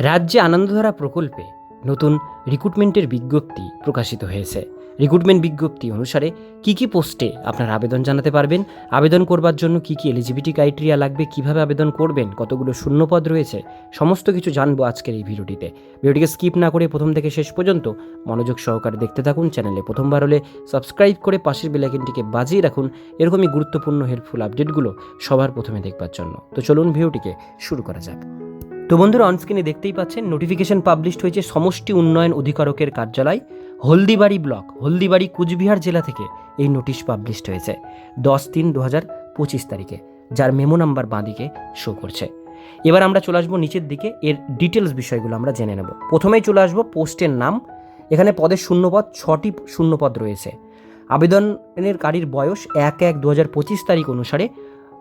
রাজ্যে আনন্দধারা প্রকল্পে নতুন রিক্রুটমেন্টের বিজ্ঞপ্তি প্রকাশিত হয়েছে। রিক্রুটমেন্ট বিজ্ঞপ্তি অনুসারে কি কি পোস্টে আপনার আবেদন জানাতে পারবেন? আবেদন করবার জন্য কি কি এলিজিবিলিটি ক্রাইটেরিয়া লাগবে? কীভাবে আবেদন করবেন? কতগুলো শূন্যপদ রয়েছে? সমস্ত কিছু জানব আজকের এই ভিডিওটিতে। ভিডিওটিকে স্কিপ না করে প্রথম থেকে শেষ পর্যন্ত মনোযোগ সহকারে দেখতে থাকুন চ্যানেলে। প্রথমবার হলে সাবস্ক্রাইব করে পাশের বেলাইকনটিকে বাজিয়ে রাখুন এরকমই গুরুত্বপূর্ণ হেল্পফুল আপডেটগুলো সবার প্রথমে দেখবার জন্য। তো চলুন ভিডিওটিকে শুরু করা যাক। তো বন্ধুরা অনস্ক্রিনে দেখতেই পাচ্ছেন নোটিফিকেশন পাবলিশড হয়েছে সমষ্টি উন্নয়ন অধিকারকের কার্যালয়, হলদিবাড়ি ব্লক, হলদিবাড়ি কুচবিহার জেলা থেকে এই নোটিশ পাবলিশড হয়েছে, দশ তিন দু হাজার পঁচিশ তারিখে, যার মেমো নাম্বার বাঁদিকে শো করছে। এবার আমরা চলে আসব নিচের দিকে, এর ডিটেলস বিষয়গুলো আমরা জেনে নেব। প্রথমেই চলে আসব পোস্টের নাম, এখানে পদের শূন্যপদ, ছটি শূন্যপদ রয়েছে। আবেদনের কারীর বয়স এক এক দু হাজার পঁচিশ তারিখ অনুসারে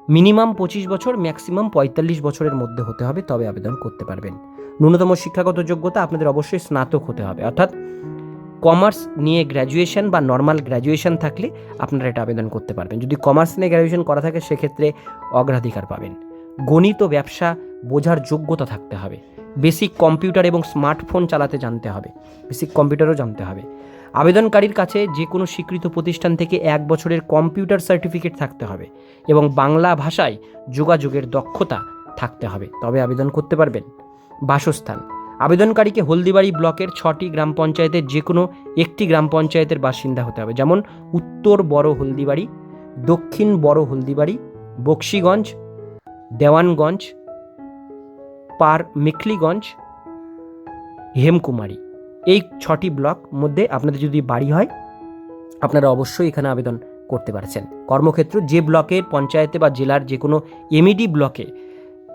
মিনিমাম পঁচিশ বছর, ম্যাক্সিমাম পঁয়তাল্লিশ বছরের মধ্যে হতে হবে, তবে আবেদন করতে পারবেন। ন্যূনতম শিক্ষাগত যোগ্যতা আপনাদের অবশ্যই স্নাতক হতে হবে। অর্থাৎ কমার্স নিয়ে গ্র্যাজুয়েশন বা নর্মাল গ্র্যাজুয়েশন থাকলে আপনারা এটা আবেদন করতে পারবেন। যদি কমার্স নিয়ে গ্র্যাজুয়েশন করা থাকে, সেক্ষেত্রে অগ্রাধিকার পাবেন। গণিত ও ব্যবসা বোঝার যোগ্যতা থাকতে হবে। বেসিক কম্পিউটার এবং স্মার্টফোন চালাতে জানতে হবে। বেসিক কম্পিউটারও জানতে হবে। আবেদনকারীর কাছে যে কোনো স্বীকৃত প্রতিষ্ঠান থেকে এক বছরের কম্পিউটার সার্টিফিকেট থাকতে হবে এবং বাংলা ভাষায় যোগাযোগের দক্ষতা থাকতে হবে। তবে আবেদন করতে পারবেন। বাসস্থান। আবেদনকারীকে হলদিবাড়ি ব্লকের ছটি গ্রাম পঞ্চায়েতের যে কোনো একটি গ্রাম পঞ্চায়েতের বাসিন্দা হতে হবে। যেমন উত্তর বড় হলদিবাড়ি, দক্ষিণ বড় হলদিবাড়ি, বক্সিগঞ্জ, দেওয়ানগঞ্জ, পার মেখলিগঞ্জ, হেমকুমারী। এই ছটি ব্লক মধ্যে আপনাদের যদি বাড়ি হয়, আপনারা অবশ্যই এখানে আবেদন করতে পারছেন। কর্মক্ষেত্র যে ব্লকের পঞ্চায়েতে বা জেলার যে কোনো এমইডি ব্লকে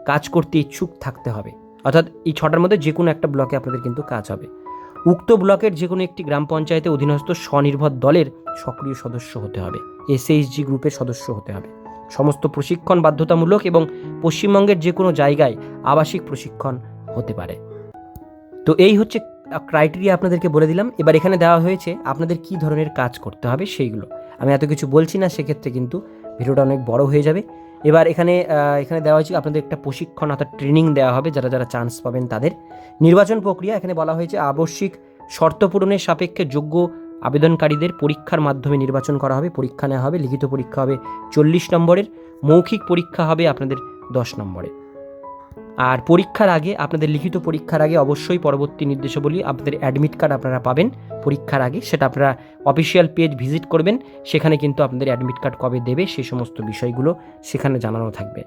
কাজ করতে ইচ্ছুক থাকতে হবে। অর্থাৎ এই ছটার মধ্যে যে কোনো একটা ব্লকে আপনাদের কিন্তু কাজ হবে। উক্ত ব্লকের যে কোনো একটি গ্রাম পঞ্চায়েতে অধীনস্থ স্বনির্ভর দলের সক্রিয় সদস্য হতে হবে। এসএইচজি গ্রুপের সদস্য হতে হবে। সমস্ত প্রশিক্ষণ বাধ্যতামূলক এবং পশ্চিমবঙ্গের যে কোনো জায়গায় আবাসিক প্রশিক্ষণ হতে পারে। তো এই হচ্ছে ক্রাইটেরিয়া আপনাদেরকে বলে দিলাম। এবার এখানে দেওয়া হয়েছে আপনাদের কি ধরনের কাজ করতে হবে সেইগুলো। আমি এত কিছু বলছি না, সেক্ষেত্রে কিন্তু ভিডিওটা অনেক বড় হয়ে যাবে। এবার এখানে এখানে দেওয়া হয়েছে আপনাদের একটা প্রশিক্ষণ অর্থাৎ ট্রেনিং দেওয়া হবে, যারা যারা চান্স পাবেন তাদের। নির্বাচন প্রক্রিয়া, এখানে বলা হয়েছে আবশ্যিক শর্ত পূরণের সাপেক্ষে যোগ্য আবেদনকারীদের পরীক্ষার মাধ্যমে নির্বাচন করা হবে, পরীক্ষা নেওয়া হবে, লিখিত পরীক্ষা হবে চল্লিশ নম্বরের, মৌখিক পরীক্ষা হবে আপনাদের দশ নম্বরে আর পরীক্ষার আগে, আপনাদের লিখিত পরীক্ষার আগে অবশ্যই পরবর্তী নির্দেশাবলী, আপনাদের অ্যাডমিট কার্ড আপনারা পাবেন। পরীক্ষার আগে সেটা আপনারা অফিসিয়াল পেজ ভিজিট করবেন। সেখানে কিন্তু আপনাদের অ্যাডমিট কার্ড কবে দেবে সেই সমস্ত বিষয়গুলো সেখানে জানানো থাকবে।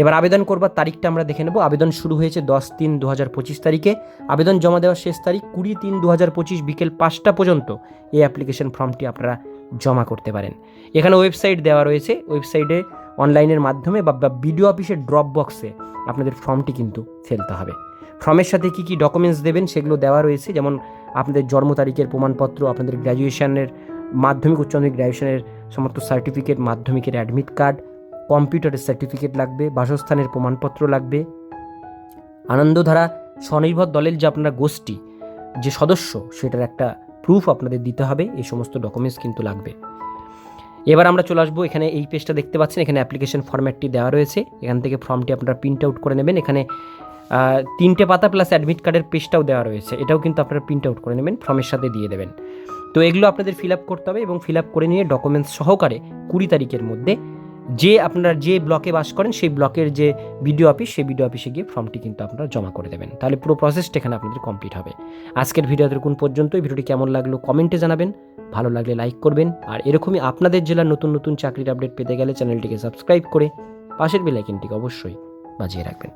এবার আবেদন করবার তারিখটা আমরা দেখে নেব। আবেদন শুরু হয়েছে দশ তিন দু হাজার পঁচিশ তারিখে। আবেদন জমা দেওয়ার শেষ তারিখ কুড়ি তিন দু হাজার পঁচিশ বিকেল পাঁচটা পর্যন্ত। এই অ্যাপ্লিকেশন ফর্মটি আপনারা জমা করতে পারেন। এখানে ওয়েবসাইট দেওয়া রয়েছে। ওয়েবসাইটে অনলাইনের মাধ্যমে বা বিডিও অফিসের ড্রপ বক্সে আপনাদের ফর্মটি কিন্তু ফেলতে হবে। ফর্মের সাথে কী কী ডকুমেন্টস দেবেন সেগুলো দেওয়া রয়েছে। যেমন আপনাদের জন্ম তারিখের প্রমাণপত্র, আপনাদের গ্র্যাজুয়েশনের মাধ্যমিক, উচ্চ মাধ্যমিক গ্র্যাজুয়েশনের সমস্ত সার্টিফিকেট মাধ্যমিকের অ্যাডমিট কার্ড কম্পিউটারের সার্টিফিকেট লাগবে, বাসস্থানের প্রমাণপত্র লাগবে। আনন্দধারা স্বনির্ভর দলের যে আপনারা গোষ্ঠী, যে সদস্য, সেটার একটা প্রুফ আপনাদের দিতে হবে। এই সমস্ত ডকুমেন্টস কিন্তু লাগবে। এবার আমরা চলে আসব। এখানে এই পেজটা দেখতে পাচ্ছেন, এখানে অ্যাপ্লিকেশন ফর্ম্যাটটি দেওয়া রয়েছে। এখান থেকে ফর্মটি আপনারা প্রিন্ট আউট করে নেবেন। এখানে তিনটে পাতা প্লাস অ্যাডমিট কার্ডের পেজটাও দেওয়া রয়েছে। এটাও কিন্তু আপনারা প্রিন্ট আউট করে নেবেন ফর্মের সাথে দিয়ে দেবেন। তো এগুলো আপনাদের ফিল আপ করতে হবে এবং ফিল আপ করে নিয়ে ডকুমেন্টস সহকারে কুড়ি তারিখের মধ্যে যে আপনারা যে ব্লকে বাস করেন, সেই ব্লকের যে বিডিও অফিস সেই বিডিও অফিসে গিয়ে ফর্মটি কিন্তু আপনারা জমা করে দেবেন। তাহলে পুরো প্রসেসটা এখানে আপনাদের কমপ্লিট হবে। আজকের ভিডিওতে কোন পর্যন্ত ভিডিওটি কেমন লাগল কমেন্টে জানাবেন। ভালো লাগলে লাইক করবেন। আর এরকমই আপনাদের জেলার নতুন নতুন চাকরির আপডেট পেতে গেলে চ্যানেলটিকে সাবস্ক্রাইব করে পাশের বেলাইকিনটিকে অবশ্যই বাজিয়ে রাখবেন।